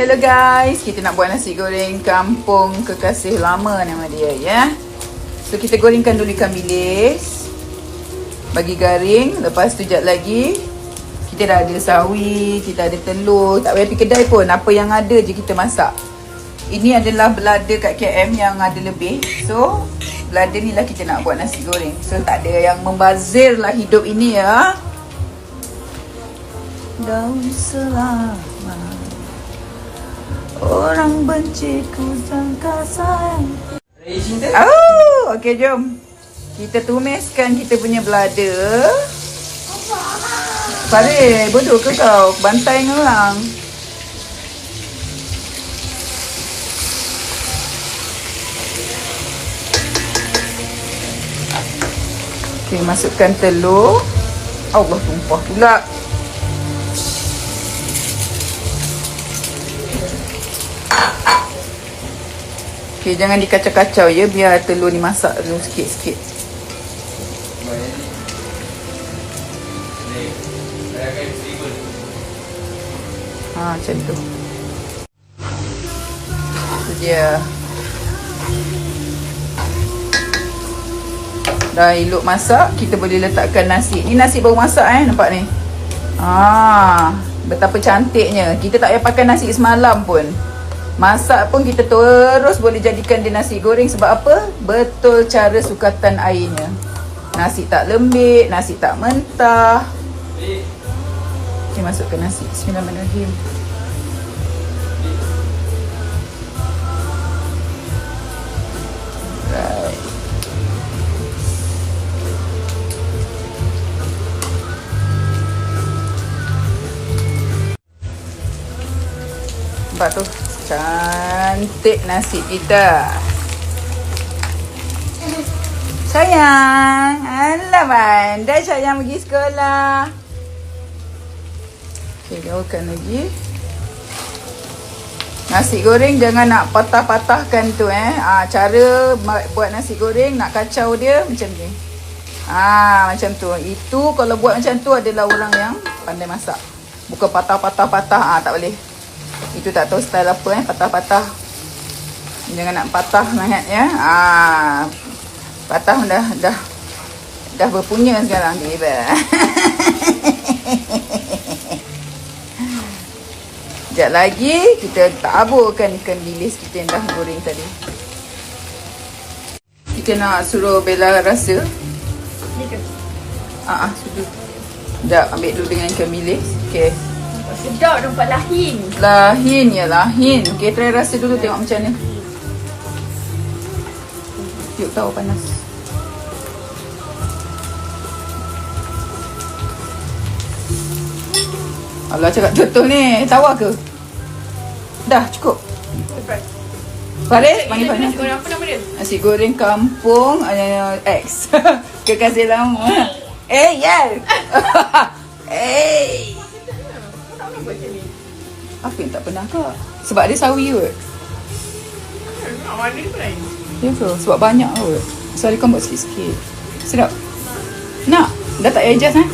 Hello guys, kita nak buat nasi goreng kampung kekasih lama nama dia ya. So kita gorengkan dulu ikan bilis. Bagi garing, lepas tu jap lagi kita dah ada sawi, kita ada telur, tak payah pergi kedai pun, apa yang ada je kita masak. Ini adalah belada kat KM yang ada lebih. So, belada ni lah kita nak buat nasi goreng. So, tak ada yang membazir lah hidup ini ya. Daun selama Orang benci ku sangka sayang. Oh, okey jom. Kita tumiskan kita punya belada. Farid, bodoh ke kau? Bantai dengan orang. Okay, masukkan telur. Allah tumpah pula Okay, jangan dikacau-kacau ya biar telur ni masak dulu sikit-sikit. Ha, macam tu. Itu dia. Dah elok masak, kita boleh letakkan nasi. Ni nasi baru masak eh, nampak ni. Ah, betapa cantiknya. Kita tak payah pakai nasi semalam pun. Masak pun kita terus boleh jadikan dia nasi goreng sebab apa? Betul cara sukatan airnya. Nasi tak lembik, nasi tak mentah. Okay, masukkan nasi. Bismillahirrahmanirrahim. Nampak tu? Cantik nasi kita. Sayang. Alah pandai sayang pergi sekolah. Okay, gaulkan lagi. Nasi goreng jangan nak patah-patahkan tu eh. Ah, cara buat nasi goreng nak kacau dia macam ni. Ah, macam tu. Itu kalau buat macam tu adalah orang yang pandai masak. Bukan patah-patah-patah. Ah, tak boleh. Itu tak tahu style apa eh, patah-patah. Jangan nak patah sangat ya. Ah. Patah dah dah dah berpunya sekarang dia. Sekejap lagi kita taburkan ikan bilis kita yang dah goreng tadi. Kita nak suruh Bella rasa. Ni ke? Ah, ah sudah. Sekejap ambil dulu dengan ikan bilis. Okay. Sedap nampak lahin. Lahin ya lahin. Okay, try rasa dulu tengok macam mana. Yuk tahu panas. Allah cakap betul ni. Tawa ke? Dah cukup. Farid, panggil Ini Farid. nasi goreng apa nama dia? Nasi goreng kampung uh, X. Kekasih lama. Eh, ya. Eh. Tak nak buat macam ni. Apa yang tak pernah kak? Sebab dia sawi kot. Warna dia pun lain. Ya ke? Sebab banyak kot. Sorry kau buat sikit-sikit. Sedap. Nak? Dah tak adjust eh?